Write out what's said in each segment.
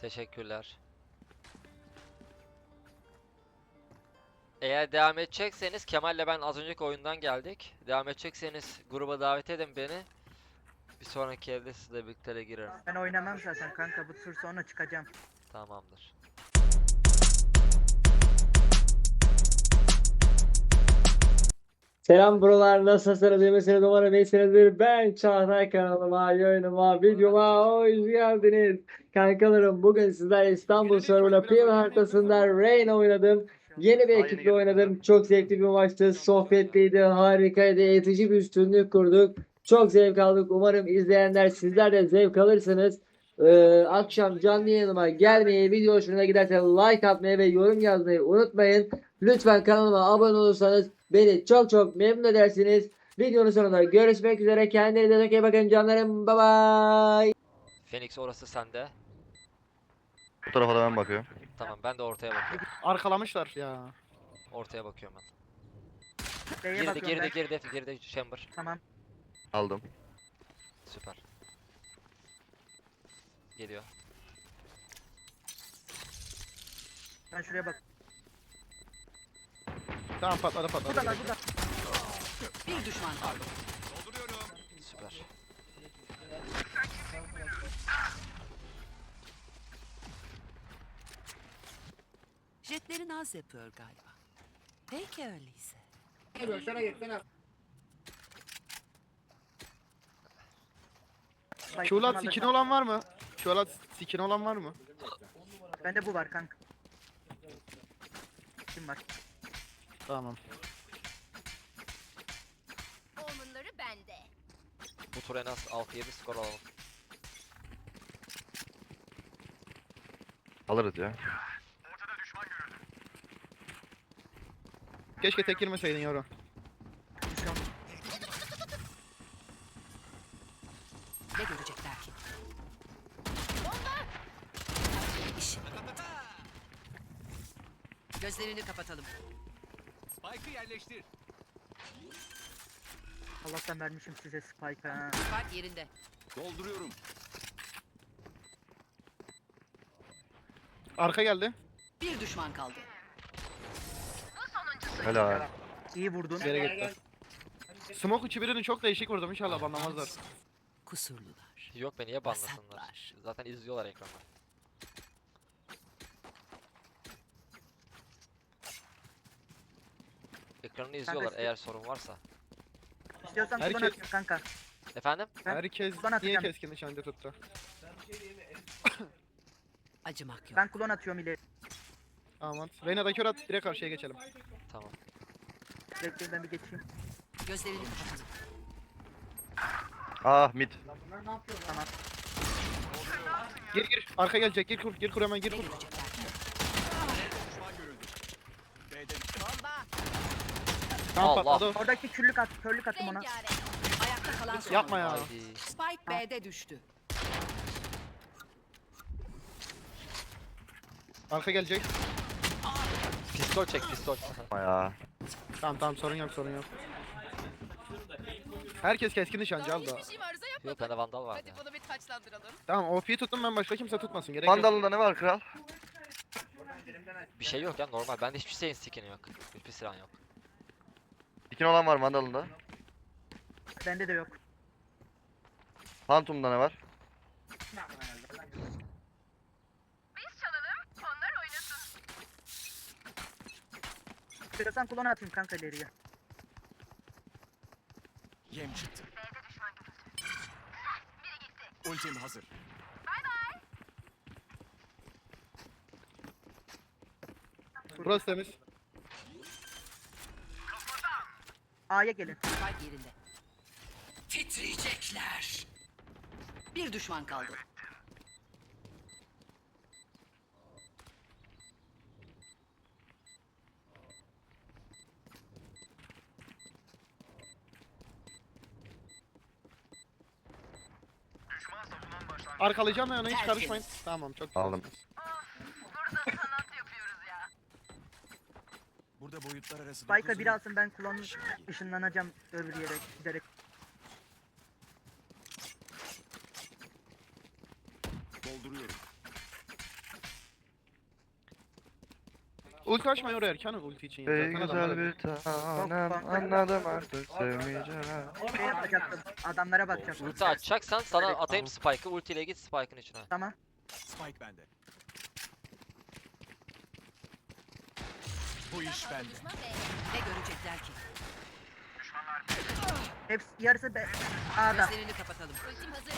Teşekkürler. Eğer devam edecekseniz Kemal'le ben az önceki oyundan geldik. Devam edecekseniz gruba davet edin beni. Bir sonraki evde sizle birlikte girerim. Ben oynamam zaten kanka bu tur sonra çıkacağım. Tamamdır. Selam buralar nasılsınız iyi misiniz umarım iyisinizdir. Ben Çağatay kanalıma yayınıma videoma hoş geldiniz. Kankalarım bugün sizlerle İstanbul Server'la PM haritasında Rain oynadım. Yeni bir ekiple oynadım. Çok zevkli bir maçtı sohbetliydi harikaydı. Eğitici bir üstünlük kurduk. Çok zevk aldık. Umarım izleyenler sizler de zevk alırsınız. Ee, akşam canlı yayınıma gelmeyi video hoşuna giderse like atmayı ve yorum yazmayı unutmayın Lütfen kanalıma abone olursanız beni çok çok memnun edersiniz. Videonun sonunda görüşmek üzere. Kendinize çok iyi bakın canlarım. Bye bye. Phoenix orası sende. Bu tarafa da ben bakıyorum. Tamam ben de ortaya bakıyorum. Arkalamışlar ya. Ortaya bakıyorum ben. B'ye Girdi bakıyorum girdi ben. girdi girdi chamber. Tamam. Aldım. Süper. Geliyor. Ben şuraya bak. Tamam patladı patladı. Burada burada. Bir düşman kaldı. Süper. Jetleri naz yapıyor galiba. Peki öyleyse. Spike Q'lat alacağım. skin olan var mı? Q'lat skin olan var mı? Bende bu var kanka. Kim var? Tamam. Omenları bende. Bu tur en az 6-7 skor alalım. Alırız ya. Keşke tek girmeseydin yavrum. Ne görecekler ki? Gözlerini kapatalım. Spike'ı yerleştir. Allah'tan vermişim size spike ha. Spike yerinde. Dolduruyorum. Arka geldi. Bir düşman kaldı. Helal. İyi vurdun. Yere gitti. Smoke içi birini çok değişik vurdum inşallah banlamazlar. Kusurlular. Yok be niye banlasınlar? Vasatlar. Zaten izliyorlar ekranda. Ekranını izliyorlar eğer sorun varsa. İstiyorsan Herkes- kullan atayım kanka. Efendim? Ben Herkes buradan niye atacağım. keskin nişancı tuttu? Acımak yok. Ben kullan atıyorum ileri. Aman. Reyna da kör at direkt karşıya geçelim. Tamam. Bekleyin ben bir geçeyim. Gözlerini kapatalım. Ah mid. Tamam. Gir gir. Arka gelecek. Gir kur. Gir kur hemen gir kur. görecekler ki? Düşman görüldü. B'de Allah. patladı. Oradaki küllük at, körlük attım ona. Rengarenk. Ayakta kalan son. Yapma ya. Haydi. Spike B'de düştü. Arka gelecek. Pistol çek pistol. Ama ya. Tamam tamam sorun yok sorun yok. Herkes keskin nişancı al da. Hiçbir şey arıza yapmadı. Yok bende vandal vardı. Hadi bunu bir taçlandıralım. Tamam OP'yi tuttum ben başka kimse tutmasın gerek yok. Mandalında ne var kral? Bir şey yok ya normal. Bende hiçbir şeyin skin'i yok. Hiçbir silah yok. Dikin olan var mandalında. Bende de yok. Phantom'da ne var? İstiyorsan kullan atayım kanka ileriye. yem çıktı. Ultim hazır. Burası temiz. A'ya gelin. Spike yerinde. Titriyecekler. Bir düşman kaldı. Arkalayacağım ya ona hiç Tertemiz. karışmayın. Tamam çok Aldım. Burada boyutlar arası Bayka bir alsın ben kullanmış ışınlanacağım öbür yere giderek. Dolduruyorum. Ulti açmayın oraya Erkan'ın ulti için. Ey güzel bir tanem anladım artık sevmeyeceğim. Şey adamlara bakacaktım. Ulti açacaksan sana atayım spike'ı ultiyle git spike'ın içine. Tamam. Spike bende. Bu iş bende. Ne görecekler ki? Hepsi yarısı be. A'da. Gözlerini kapatalım. Ultim hazır.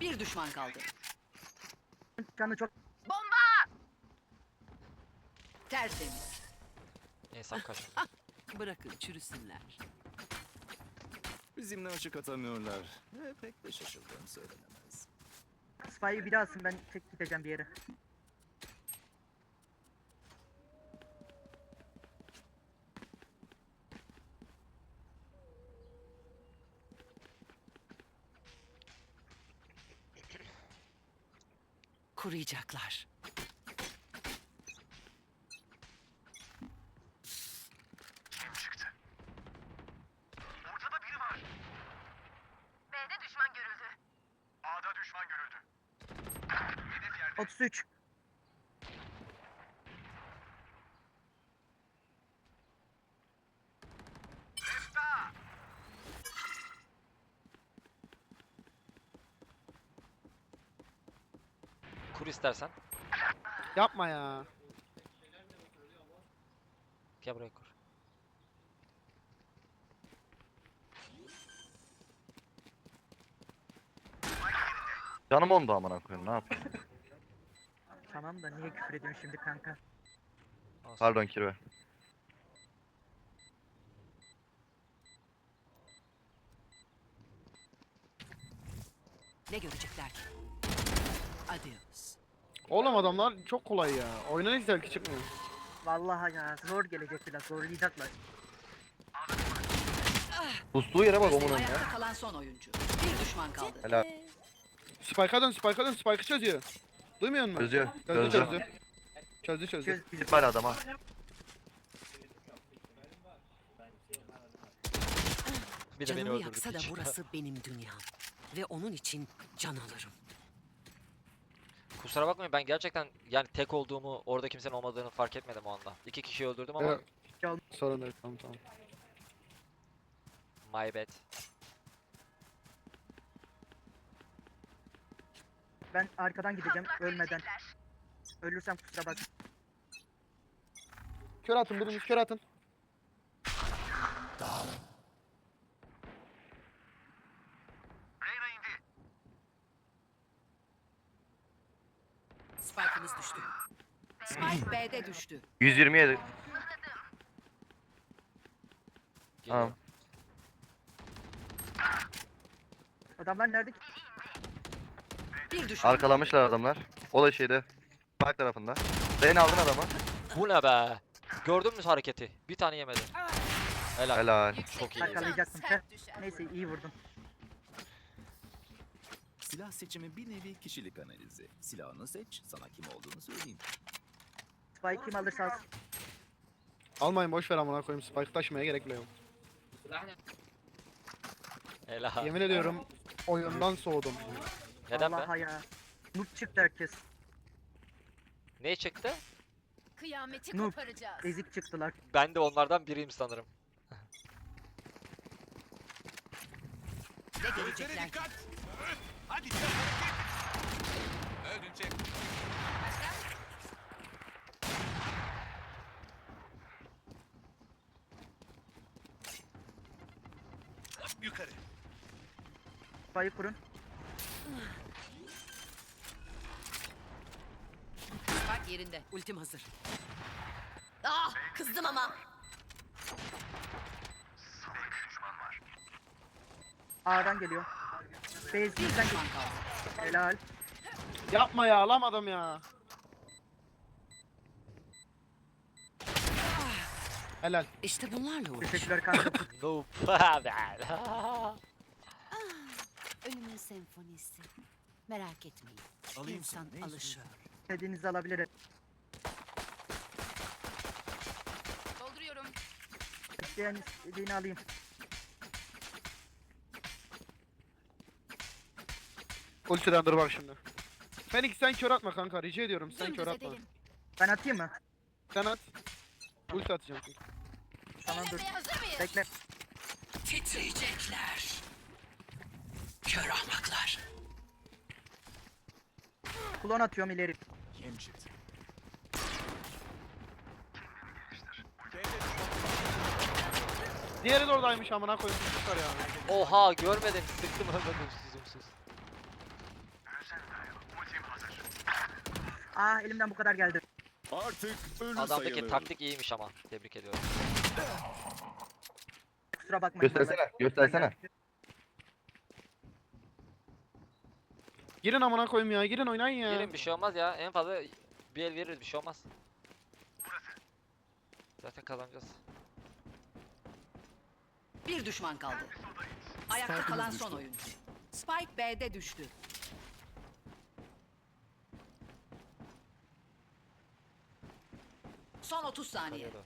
Bir düşman kaldı. Canı çok Tertemiz. Neyse kaç. Bırakın çürüsünler. Bizimle açık atamıyorlar. Ve pek de şaşırdığım söylenemez. Spy'ı biri alsın ben tek gideceğim bir yere. Kuruyacaklar. 33. Kur istersen. Yapma ya. Gel buraya kur. Canım ondu amına koyayım ne yapayım. Tamam da niye küfür şimdi kanka? Pardon Kirve. Ne görecekler ki? Adios. Oğlum adamlar çok kolay ya. Oyunun hiç zevki çıkmıyor. Vallahi ya zor gelecek biraz zorlayacaklar. Pustuğu yere bak omunun ayakta ya. kalan son oyuncu. Bir düşman kaldı. Helal. Spike'a dön Spike'a dön Spike'ı çözüyor. Duymuyor musun? Çözüyor. Çözdü Çözdü. çözdü. Çözdü çözdü. Git bari adama. Bir de beni Canımı öldürdü. yaksa da piç. burası benim dünyam. Ve onun için can alırım. Kusura bakmayın ben gerçekten yani tek olduğumu orada kimsenin olmadığını fark etmedim o anda. İki kişiyi öldürdüm ama Evet. Sorun değil tamam tamam. my bad. Ben arkadan gideceğim ölmeden. Ölürsem kusura bak. Kör atın biriniz kör atın. Spike'ımız düştü. Spike B'de düştü. 127. Geliyor. Tamam. Adamlar nerede ki? Bir düşman Arkalamışlar adamlar. O da şeyde. Park tarafında. Beni aldın adamı. Bu ne be? Gördün mü hareketi? Bir tane yemedi. Helal. Helal. Çok iyi. Yakalayacaktım. sert düşer. Neyse iyi vurdun. Silah seçimi bir nevi kişilik analizi. Silahını seç, sana kim olduğunu söyleyeyim. Spy kim alırsa alsın. Almayın boş ver amına koyayım Spike taşımaya gerek bile yok. Helal. Yemin ediyorum oyundan soğudum. Neden be? Vallahi ya. Noob çıktı herkes. Ne çıktı? Kıyameti Noob. koparacağız. Ezik çıktılar. Ben de onlardan biriyim sanırım. ne görecekler ki? Hadi Öldürecek. Yukarı. Spy'ı kurun. Yerinde. Ultim hazır. Ah kızdım ama. A'dan geliyor. Base'den düşman geliyor. Helal. Yapma ya alamadım ya. Helal. İşte bunlarla uğraş. Teşekkürler kanka. Noob. Ölümün senfonisi. Merak etmeyin. Alayım İnsan alışıyor. İstediğinizi alabilirim. Dolduruyorum. İsteyen istediğini alayım. Ultiden dur bak şimdi. Fenix sen kör atma kanka rica ediyorum sen kör atma. edelim. Ben atayım mı? Sen at. Ulti atacağım. Tamam dur. Bekle. Titriyecekler. Kör ahmaklar. Klon atıyorum ileri. Kim çıktı? Diğeri de oradaymış amına koyayım. Çıkar ya. Oha görmedim. Sıktım ölmedim susumsuz. Aa elimden bu kadar geldi. Artık ölü Adamdaki sayılır. taktik iyiymiş ama. Tebrik ediyorum. Kusura bakmayın. Göstersene. Göstersene. Girin amına koyayım ya. Girin oynayın ya. Gelin bir şey olmaz ya. En fazla bir el veririz bir şey olmaz. Zaten kazanacağız. Bir düşman kaldı. Ayakta Spike'ımız kalan düştü. son oyuncu. Spike B'de düştü. Son 30 saniye. Hadi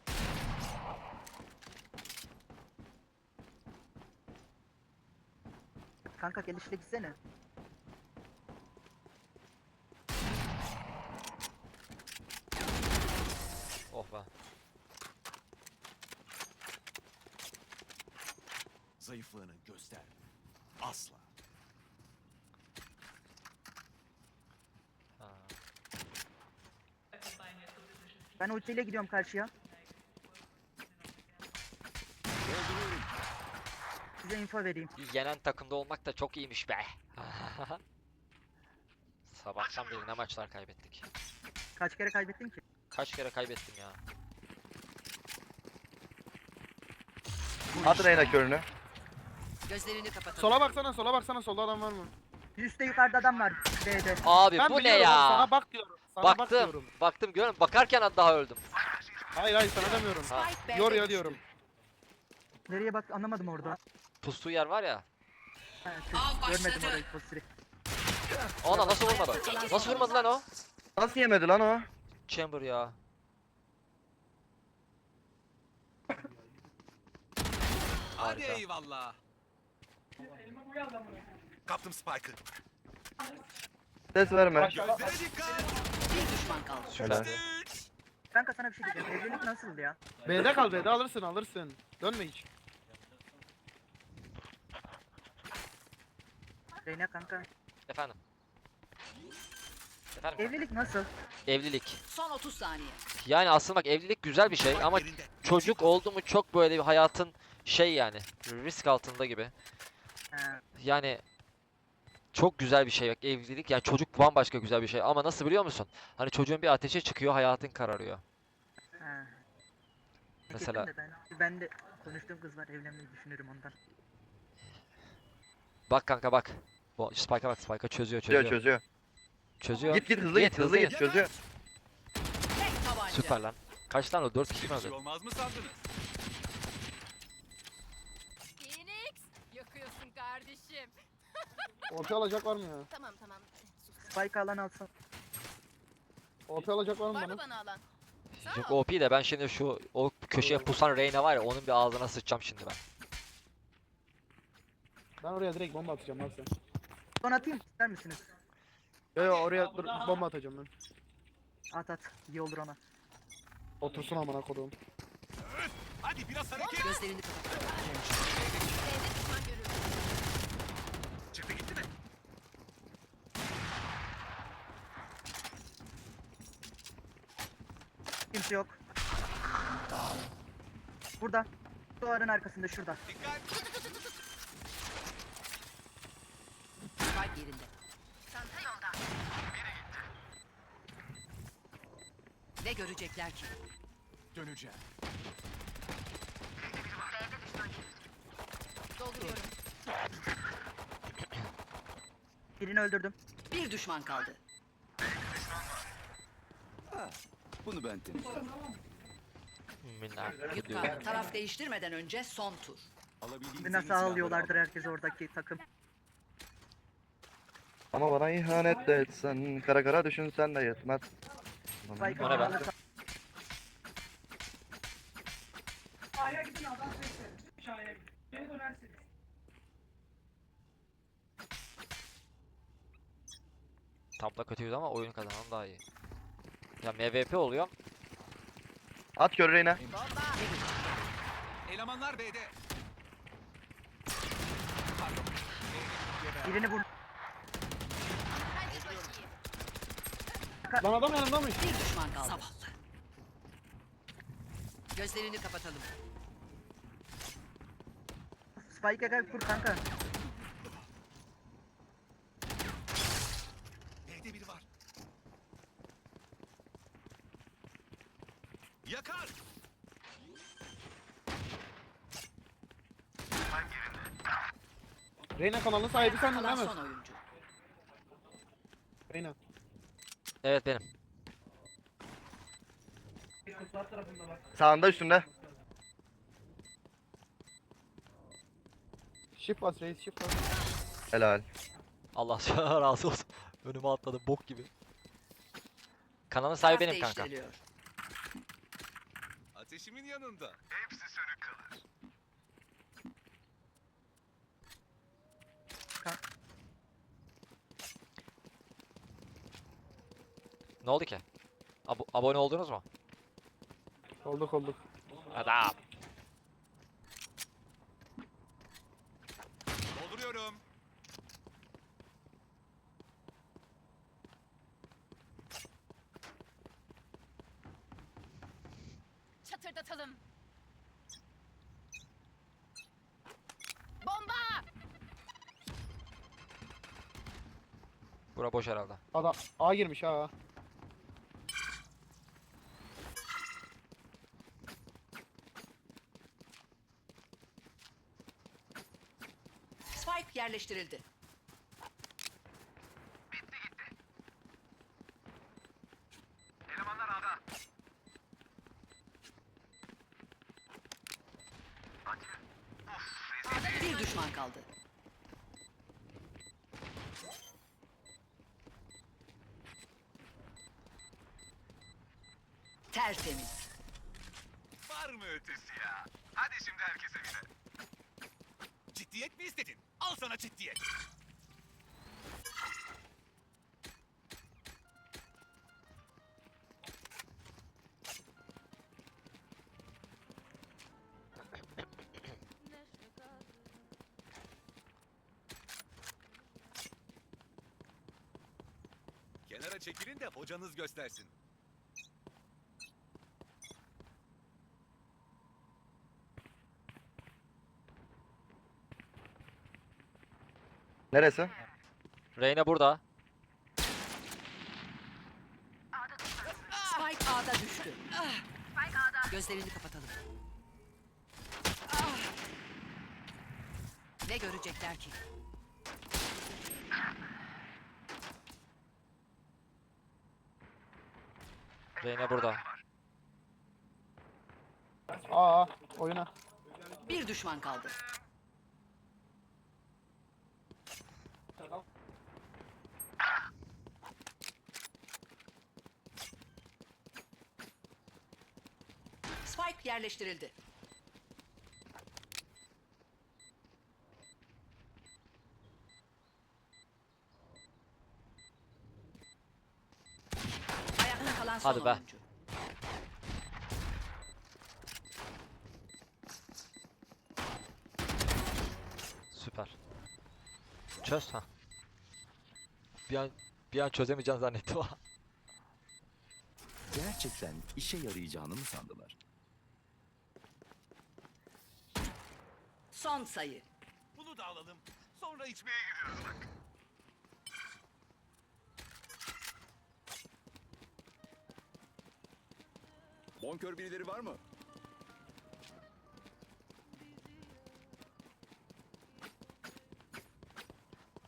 Kanka gelişle gitsene. Oh be. Zayıflığını göster. Asla. Ha. Ben ultiyle gidiyorum karşıya. Size info vereyim. Yenen takımda olmak da çok iyiymiş be. Sabahtan beri ne maçlar kaybettik. Kaç kere kaybettin ki? Kaç kere kaybettim ya. At Reyna körünü. Gözlerini kapatalım. Sola baksana sola baksana solda adam var mı? Üstte yukarıda adam var. B'de. Abi Ben bu ne biliyorum ya? Sana bak diyorum. Sana bak Baktım. diyorum. Baktım görün. Bakarken daha öldüm. Hayır hayır sana demiyorum. Ha. Spike B'de Yor ya diyorum. Nereye bak anlamadım orada. Pustuğu yer var ya. Ha, Av görmedim başladı. orayı posteri. Ona nasıl vurmadı? Nasıl vurmadı lan o? Nasıl yemedi lan o? Chamber ya. Hadi Harika. eyvallah. Kaptım Spike'ı. Ses verme. Gözlere dikkat. Bir düşman kaldı. Şöyle. Kanka sana bir şey diyeceğim. Evlilik nasıldı ya? B'de kal B'de alırsın alırsın. Dönme hiç. Reyna kanka. Efendim. Efendim. Evlilik nasıl? Evlilik. Son 30 saniye. Yani aslında bak evlilik güzel bir şey ama çocuk oldu mu çok böyle bir hayatın şey yani risk altında gibi. Ha, Yani çok güzel bir şey bak evlilik yani çocuk bambaşka güzel bir şey ama nasıl biliyor musun? Hani çocuğun bir ateşe çıkıyor hayatın kararıyor. ha. Mesela- ben, ben de konuştuğum kız var evlenmeyi düşünürüm ondan. Bak kanka bak. Bu Spike'a bak Spike'a çözüyor Çözüyor çözüyor. çözüyor. Çözüyor. Git git hızlı git hızlı git çözüyor. Tek tabanca. Süper lan. Kaç tane o? 4 kişi mi öldü? şey olmaz mı sandınız? Phoenix. Yakıyorsun kardeşim. Orta alacak var mı ya? Tamam tamam. Spike alan alsın. Orta alacak var mı Var mı bana? bana alan? Sağ Yok ol. OP de ben şimdi şu o köşeye pusan Reyna var ya onun bir ağzına sıçacağım şimdi ben. Ben oraya direkt bomba atacağım lan sen. Son atayım ister misiniz? Yo yo oraya dur, bomba atacağım ben. At at. İyi olur ona. Otursun amına koduğum. Hadi biraz hareket. Gözlerini görüldü. Çıktı gitti mi? Kimse yok. Burada. Duvarın arkasında şurada. Dikkat. Spike yerinde. Ne görecekler ki? Döneceğim. Dolduruyorum. Birini öldürdüm. Bir düşman kaldı. Bunu ben. Yukka taraf değiştirmeden önce son tur. Alabildiğim Bir nasıl ağlıyorlardır herkes oradaki takım. Ama bana ihanet de etsen, kara kara düşünsen de yetmez. Spike'ın O kötüydü ama oyun kazanan daha iyi. Ya MVP oluyor. At kör Reyna. Elemanlar B'de. Birini vur. Lan adam yanımdamış. Bir düşman kaldı. Zavallı. Gözlerini kapatalım. Spike'e gel kur kanka. B'de biri var. Yakar. Reyna kanalının sahibi sendin değil mi? son oyuncu. Reyna. Evet benim. Sağında üstünde. Shift bas reis shift bas. Helal. Allah razı olsun. Önüme atladı bok gibi. Kanalın sahibi Taraf benim kanka. değiştiriliyor. Ateşimin yanında. Ne oldu ki? Abo- abone oldunuz mu? Olduk olduk. Adam. Dolduruyorum. Çatırdatalım. Bomba! Bura boş herhalde. Adam A girmiş ha. Yerleştirildi. Bir düşman kaldı. Tertemiz. Var mı ötesi ya? Hadi şimdi herkese bile. Ciddiyet mi istedin? Al sana ciddiyet. Kenara çekilin de hocanız göstersin. Neresi? Reyna burada. Spike A'da düştü. Gözlerini kapatalım. Ne görecekler ki? Reyna burada. A A oyuna. Bir düşman kaldı. Spike yerleştirildi. Ayakta kalan son Hadi be. oyuncu. Süper. Çöz ha. Bir an bir an çözemeyeceğim zannettim ama. Gerçekten işe yarayacağını mı sandılar? Son sayı. Bunu da alalım. Sonra içmeye gidiyoruz bak. Bonkör birileri var mı?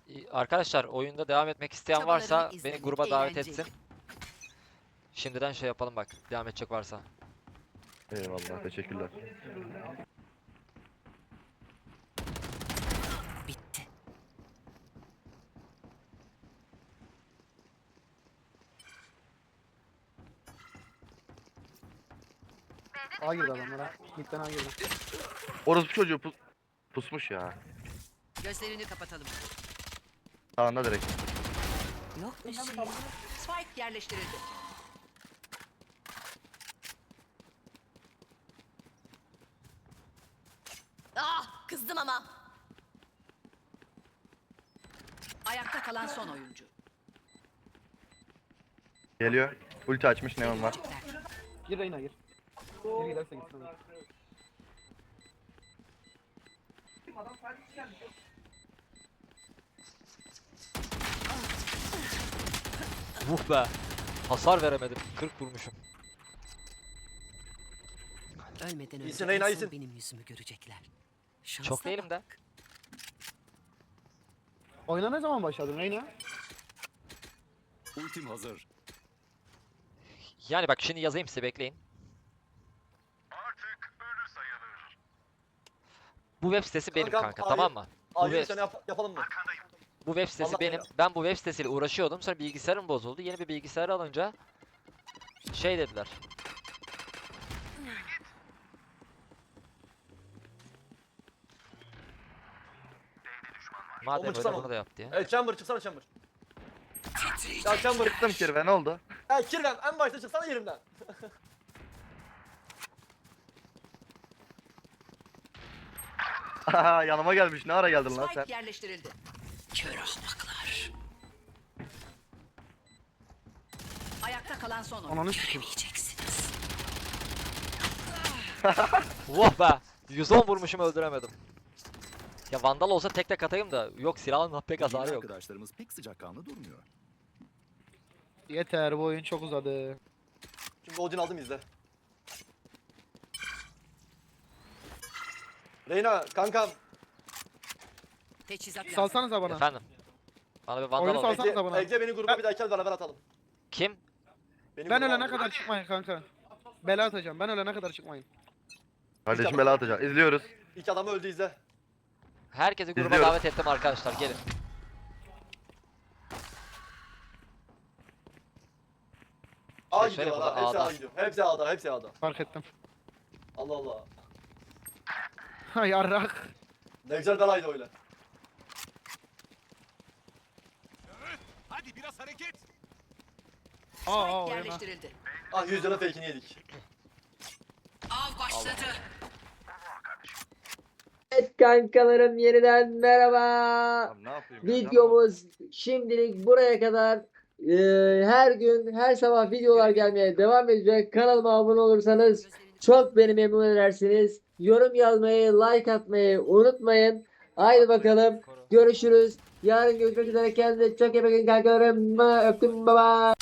İyi, Arkadaşlar oyunda devam etmek isteyen Çabalarını varsa beni izlemek gruba davet etsin. Şimdiden şey yapalım bak. Devam edecek varsa. Eyvallah teşekkürler. A girdi adamlara. Midden A girdi. Orospu çocuğu pus pusmuş ya. Gözlerini kapatalım. Sağında direkt. Yok bir şey. Spike yerleştirildi. Ah kızdım ama. Ayakta kalan son oyuncu. Geliyor. Ulti açmış neon var. Gir Reyna gir. Gir giderse gitsin. Vuh be. Hasar veremedim. 40 vurmuşum. Ölmeden önce İyisin en Reyna, son iyisin. benim yüzümü görecekler. Şansa Çok değilim de. Oyuna ne zaman başladın Reyna? Ultim hazır. Yani bak şimdi yazayım size bekleyin. Bu web sitesi benim Kankam, kanka hayır. tamam mı? Bu web, seni yap- yapalım mı? bu web sitesi Vallahi benim. ya. Ben bu web sitesiyle uğraşıyordum. Sonra bilgisayarım bozuldu. Yeni bir bilgisayar alınca şey dediler. Madem öyle çıksana. bunu da yap diye. Evet Chamber çıksana Chamber. Ya Chamber. Çıktım kirve ne oldu? Ha Kirven en başta çıksana yerimden. Yanıma gelmiş ne ara geldin lan sen? Spike yerleştirildi. Kör ahmaklar. Ayakta kalan son oyuncu. Ananı sikeyim. Göremeyeceksiniz. Vah be! 110 vurmuşum öldüremedim. Ya vandal olsa tek tek atayım da yok silahın pek hasarı yok. Arkadaşlarımız pek sıcakkanlı durmuyor. Yeter bu oyun çok uzadı. Şimdi Odin aldım izle. Reyna kankam Teçhizat lazım. Salsanıza bana. Efendim. Bana bir vandal Oyunu al. Ece, bana. Ece beni gruba bir daha gel beraber atalım. Kim? Beni Ben gruba ölene al. kadar çıkmayın kanka. Bela atacağım. Ben ölene kadar çıkmayın. Kardeşim bela atacak. İzliyoruz. İki adamı öldü izle. Herkesi gruba İzliyoruz. davet ettim arkadaşlar gelin. A Şöyle gidiyorlar burada, ha. Hepsi A'da. A gidiyor. Hepsi A'da. Hepsi A'da. Fark ettim. Allah Allah. Ha yarrak. Ne güzel belaydı öyle. Hadi biraz hareket. Aa aa yerleştirildi. Ah 100 lira fake'ini yedik. Av başladı. Evet kankalarım yeniden merhaba. Abi ne yapayım? ya? Videomuz şimdilik buraya kadar. Ee, her gün her sabah videolar gelmeye devam edecek. Kanalıma abone olursanız çok beni memnun edersiniz. Yorum yazmayı, like atmayı unutmayın. Haydi bakalım. Görüşürüz. Yarın görüşmek üzere. Kendinize çok iyi bakın kankalarım. Öptüm baba.